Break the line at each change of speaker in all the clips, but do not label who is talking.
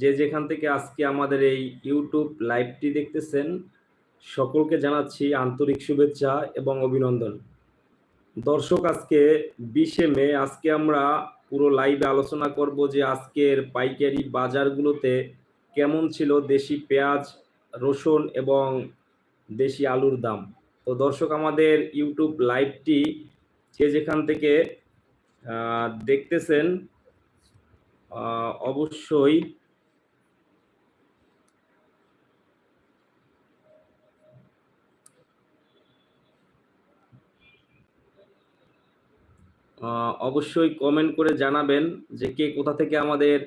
যে যেখান থেকে আজকে আমাদের এই ইউটিউব লাইভটি দেখতেছেন, সকলকে জানাচ্ছি আন্তরিক শুভেচ্ছা এবং অভিনন্দন। দর্শক, আজকে বিশে মে, আজকে আমরা পুরো লাইভে আলোচনা করব যে আজকের পাইকারি বাজারগুলোতে কেমন ছিল দেশি পেঁয়াজ, রসুন এবং দেশি আলুর দাম। তো দর্শক, আমাদের ইউটিউব লাইভটি যে যেখান থেকে দেখতেছেন অবশ্যই অবশ্যই কমেন্ট করে জানাবেন যে কে কোথা থেকে আমাদের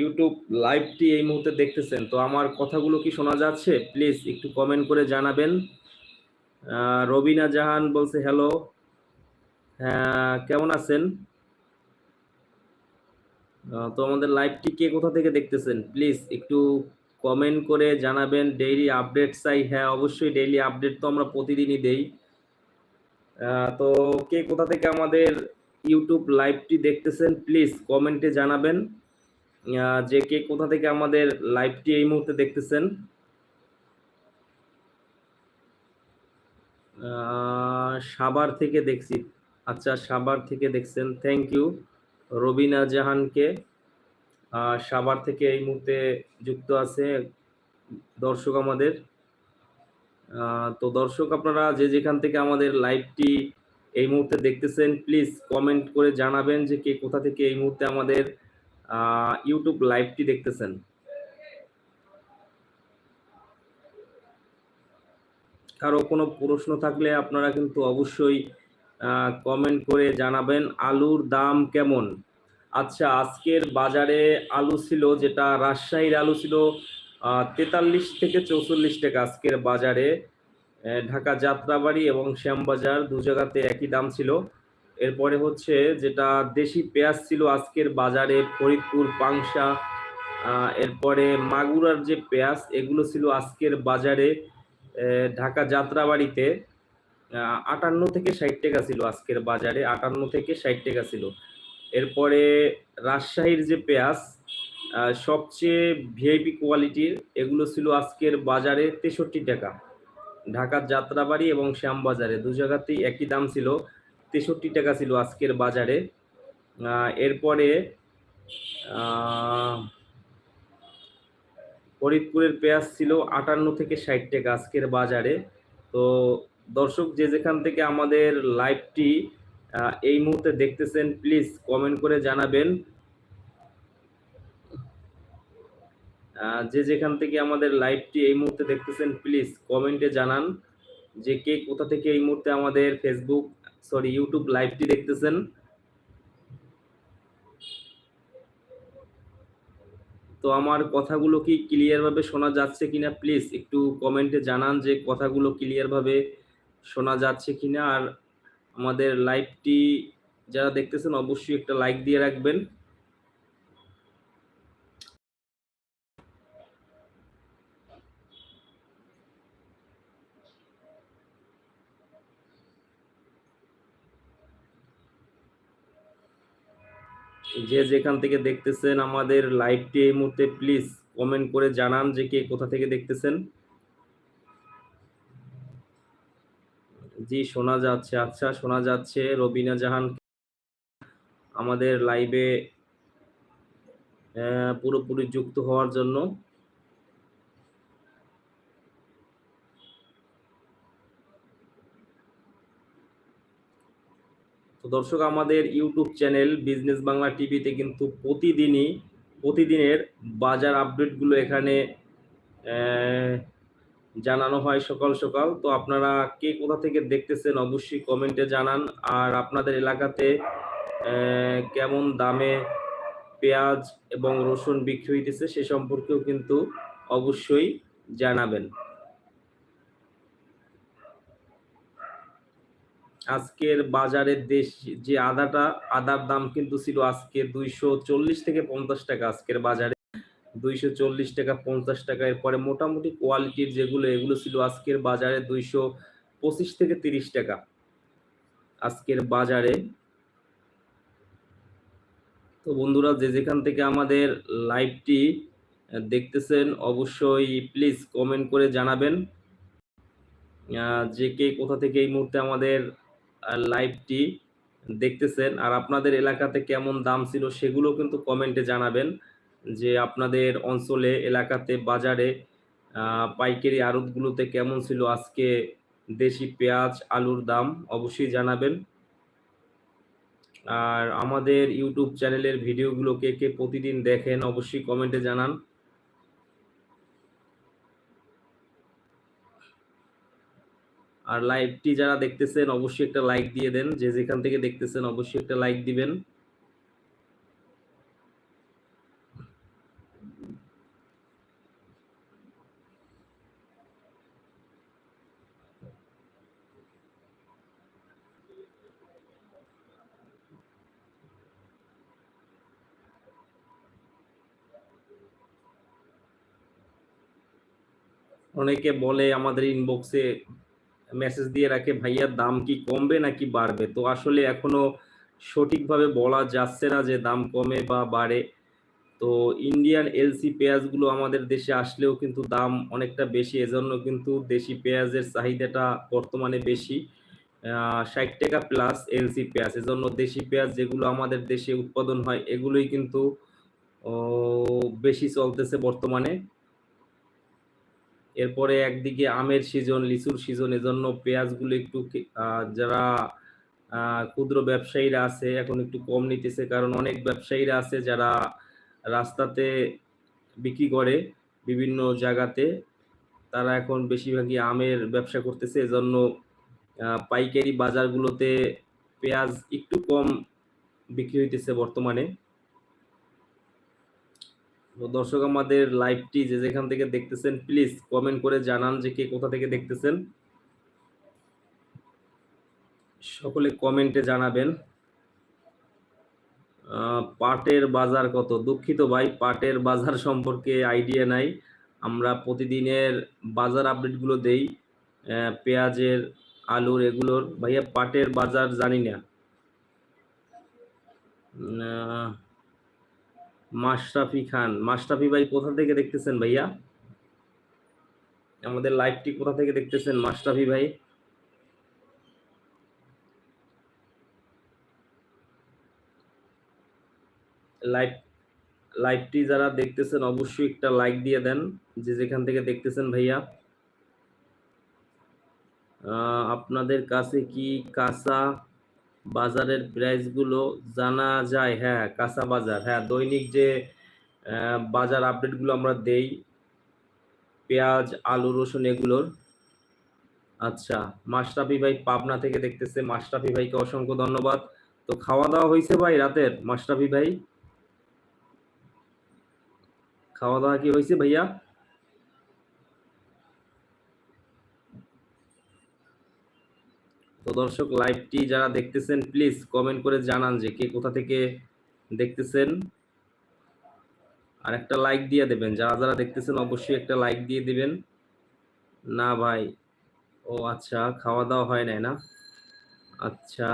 ইউটিউব লাইভটি এই মুহূর্তে দেখতেছেন। তো আমার কথাগুলো কি শোনা যাচ্ছে? প্লিজ একটু কমেন্ট করে জানাবেন। রবিনা জাহান বলছে হ্যালো হ্যাঁ কেমন আছেন? তো আমাদের লাইভটি কে কোথা থেকে দেখতেছেন? প্লিজ একটু কমেন্ট করে জানাবেন। ডেইলি আপডেট চাই। হ্যাঁ অবশ্যই ডেইলি আপডেট তো আমরা প্রতিদিনই দেই। তো কে কোথা থেকে আমাদের ইউটিউব লাইভটি দেখতেছেন প্লিজ কমেন্টে জানাবেন। যে কে কোথা থেকে আমাদের লাইভটি এই মুহূর্তে দেখতেছেন। সাভার থেকে দেখছি। আচ্ছা সাভার থেকে দেখছেন থ্যাংক ইউ রবিনা জাহানকে। সাভার থেকে এই মুহূর্তে যুক্ত আছে দর্শক আমাদের। তো দর্শক, আপনারা যে যেখান থেকে আমাদের লাইভটি এই মুহূর্তে দেখতেছেন প্লিজ কমেন্ট করে জানাবেন যে কে কোথা থেকে এই মুহূর্তে আমাদের ইউটিউব লাইভটি দেখতেছেন। কারও কোনো প্রশ্ন থাকলে আপনারা কিন্তু অবশ্যই কমেন্ট করে জানাবেন আলুর দাম কেমন। আচ্ছা আজকের বাজারে আলু ছিল যেটা, রাজশাহীর আলু ছিল তেতাল্লিশ থেকে চৌচল্লিশ টাকা আজকের বাজারে ঢাকা যাত্রাবাড়ি এবং শ্যামবাজার দু জায়গাতে একই দাম ছিল। এরপরে হচ্ছে যেটা দেশি পেঁয়াজ ছিল আজকের বাজারে ফরিদপুর, পাংশা এরপরে মাগুরার যে পেঁয়াজ, এগুলো ছিল আজকের বাজারে ঢাকা যাত্রাবাড়িতে আটান্ন থেকে ষাট টাকা ছিল আজকের বাজারে, আটান্ন থেকে ষাট টাকা ছিল। এরপরে রাজশাহীর যে পেঁয়াজ সবচেয়ে ভিআইপি কোয়ালিটির এগুলো ছিল আজকের বাজারে তেষট্টি টাকা। ঢাকার যাত্রাবাড়ি এবং শ্যামবাজারে দু জায়গাতেই একই দাম ছিল, তেষট্টি টাকা ছিল আজকের বাজারে। এরপরে ফরিদপুরের পেঁয়াজ ছিল আটান্ন থেকে ষাট টাকা আজকের বাজারে। তো দর্শক যে যেখান থেকে আমাদের লাইভটি এই মুহূর্তে দেখতেছেন প্লিজ কমেন্ট করে জানাবেন। যে যেখান থেকে আমাদের লাইভটি এই মুহূর্তে দেখতেছেন প্লিজ কমেন্টে জানান যে কে কোথা থেকে এই মুহূর্তে আমাদের ফেসবুক সরি ইউটিউব লাইভটি দেখতেছেন। তো আমার কথাগুলো কি ক্লিয়ার ভাবে শোনা যাচ্ছে কিনা প্লিজ একটু কমেন্টে জানান যে কথাগুলো ক্লিয়ার ভাবে শোনা যাচ্ছে কিনা। আর আমাদের লাইভটি যারা দেখতেছেন, অবশ্যই একটা লাইক দিয়ে রাখবেন। যে যেখান থেকে দেখতেছেন আমাদের লাইভটি এই মুহূর্তে প্লিজ কমেন্ট করে জানান যে কে কোথা থেকে দেখতেছেন। জি, শোনা যাচ্ছে। আচ্ছা শোনা যাচ্ছে রবিনা জাহান। আমাদের লাইভে পুরোপুরি যুক্ত হওয়ার জন্য। তো দর্শক, আমাদের ইউটিউব চ্যানেল বিজনেস বাংলা টিভিতে কিন্তু প্রতিদিনই, প্রতিদিনের বাজার আপডেটগুলো এখানে জানানো হয় সকাল সকাল। তো আপনারা কে কোথা থেকে দেখতেছেন অবশ্যই কমেন্টে জানান। আর আপনাদের এলাকাতে কেমন দামে পেঁয়াজ এবং রসুন বিক্রি হইতেছে সে সম্পর্কেও কিন্তু অবশ্যই জানাবেন। আজকের বাজারের দেশ যে আদাটা, আদার দাম কিন্তু ছিল আজকে দুইশো চল্লিশ থেকে পঞ্চাশ টাকা আজকের বাজারে। দুইশো চল্লিশ টাকা, পঞ্চাশ টাকা। এরপরে মোটামুটি কোয়ালিটির যেগুলো, এগুলো ছিল আজকের বাজারে দুইশো পঁচিশ থেকে তিরিশ টাকা। আজকের বাজারে তো বন্ধুরা, যে যেখান থেকে আমাদের লাইভটি দেখতেছেন, অবশ্যই প্লিজ কমেন্ট করে জানাবেন। যে কে কোথা থেকে এই মুহূর্তে আমাদের লাইভটি দেখতেছেন। আর আপনাদের এলাকাতে কেমন দাম ছিল সেগুলো কিন্তু কমেন্টে জানাবেন যে আপনাদের অঞ্চলে, এলাকাতে, বাজারে পাইকারি আড়তগুলোতে কেমন ছিল? আজকে দেশি পেঁয়াজ, আলুর দাম অবশ্যই জানাবেন। আর আমাদের ইউটিউব চ্যানেলের ভিডিওগুলো কে কে প্রতিদিন দেখেন অবশ্যই কমেন্টে জানান। আর লাইভটি যারা দেখতেছেন, অবশ্যই একটা লাইক দিয়ে দেন। যে যেখান থেকে দেখতেছেন, অবশ্যই একটা লাইক দিবেন। অনেকে বলে আমাদের ইনবক্সে মেসেজ দিয়ে রাখে, ভাইয়া, দাম কি কমবে নাকি বাড়বে? তো আসলে এখনও সঠিকভাবে বলা যাচ্ছে না যে দাম কমে বা বাড়ে। তো ইন্ডিয়ান এলসি পেঁয়াজগুলো আমাদের দেশে আসলেও কিন্তু দাম অনেকটা বেশি। এজন্য কিন্তু দেশি পেঁয়াজের চাহিদাটা বর্তমানে বেশি। ষাট টাকা প্লাস এলসি পেঁয়াজ। এজন্য দেশি পেঁয়াজ যেগুলো আমাদের দেশে উৎপাদন হয়, এগুলোই কিন্তু বেশি চলতেছে বর্তমানে। এরপরে একদিকে আমের সিজন লিচুর সিজন এজন্য পেঁয়াজগুলো একটু যারা ক্ষুদ্র ব্যবসায়ীরা আছে, এখন একটু কম নিতেছে, কারণ অনেক ব্যবসায়ীরা আছে যারা রাস্তাতে বিক্রি করে বিভিন্ন জায়গাতে। তারা এখন বেশিরভাগই আমের ব্যবসা করতেছে, এজন্য পাইকারি বাজারগুলোতে পেঁয়াজ একটু কম বিক্রি হইতেছে বর্তমানে। দর্শক, আমাদের লাইভটি যে যেখান থেকে দেখতেছেন প্লিজ কমেন্ট করে জানান যে কে কোথা থেকে দেখতেছেন। সকলে কমেন্টে জানাবেন। পাটের বাজার কত? দুঃখিত ভাই, পাটের বাজার সম্পর্কে আইডিয়া নাই। আমরা প্রতিদিনের বাজার আপডেটগুলো দেই। পেঁয়াজের, আলুর, এগুলোর। ভাইয়া, পাটের বাজার জানি না। মাশরাফি খান। মাশরাফি ভাই কোথা থেকে দেখতেছেন ভাইয়া? আমাদের লাইভটি কোথা থেকে দেখতেছেন মাশরাফি ভাই? লাইভ লাইভটি যারা দেখতেছেন অবশ্যই একটা লাইক দিয়ে দেন, যে যেখান থেকে দেখতেছেন ভাইয়া। আপনাদের কাছে কি কাঁচা বাজারের প্রাইসগুলো জানা যায় হ্যাঁ কাঁচা বাজার হ্যাঁ দৈনিক যে বাজার আপডেটগুলো আমরা দেই, পেঁয়াজ, আলু, রসুন এগুলোর। আচ্ছা মাশরাফি ভাই পাবনা থেকে দেখতেছে, মাশরাফি ভাইকে অসংখ্য ধন্যবাদ। তো খাওয়া দাওয়া হয়েছে ভাই রাতের, মাশরাফি ভাই? খাওয়া দাওয়া কি হয়েছে ভাইয়া? তো দর্শক লাইভটি যারা দেখতেছেন প্লিজ কমেন্ট করে জানান যে কে কোথা থেকে দেখতেছেন। আর একটা লাইক দিয়ে দেবেন। যারা যারা দেখতেছেন, অবশ্যই একটা লাইক দিয়ে দিবেন। না ভাই, ও আচ্ছা খাওয়া দাওয়া হয় নাই না? আচ্ছা।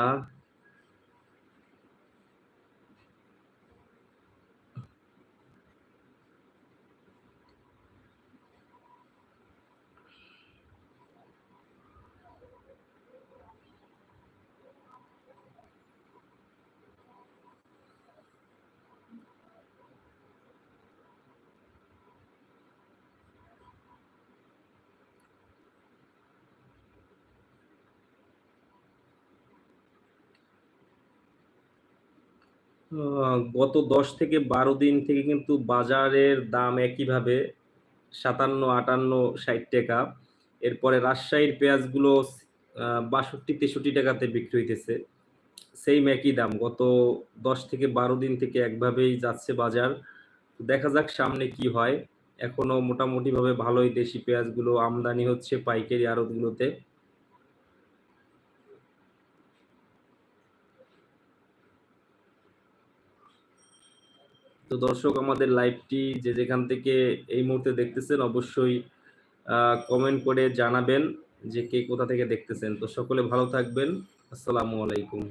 গত দশ থেকে বারো দিন থেকে কিন্তু বাজারের দাম একইভাবে সাতান্ন, আটান্ন, ষাট টাকা। এরপরে রাজশাহীর পেঁয়াজগুলো বাষট্টি, তেষট্টি টাকাতে বিক্রি হইতেছে। সেই একই দাম। গত দশ থেকে বারো দিন থেকে একভাবেই যাচ্ছে বাজার। দেখা যাক সামনে কি হয়। এখনও মোটামুটিভাবে ভালোই দেশি পেঁয়াজগুলো আমদানি হচ্ছে পাইকারি আড়তগুলোতে। তো দর্শক, আমাদের লাইভটি যে যেখান থেকে এই মুহূর্তে দেখতেছেন, অবশ্যই কমেন্ট করে জানাবেন যে কে কোথা থেকে দেখতেছেন। তো সকলে ভালো থাকবেন। আসসালামু আলাইকুম।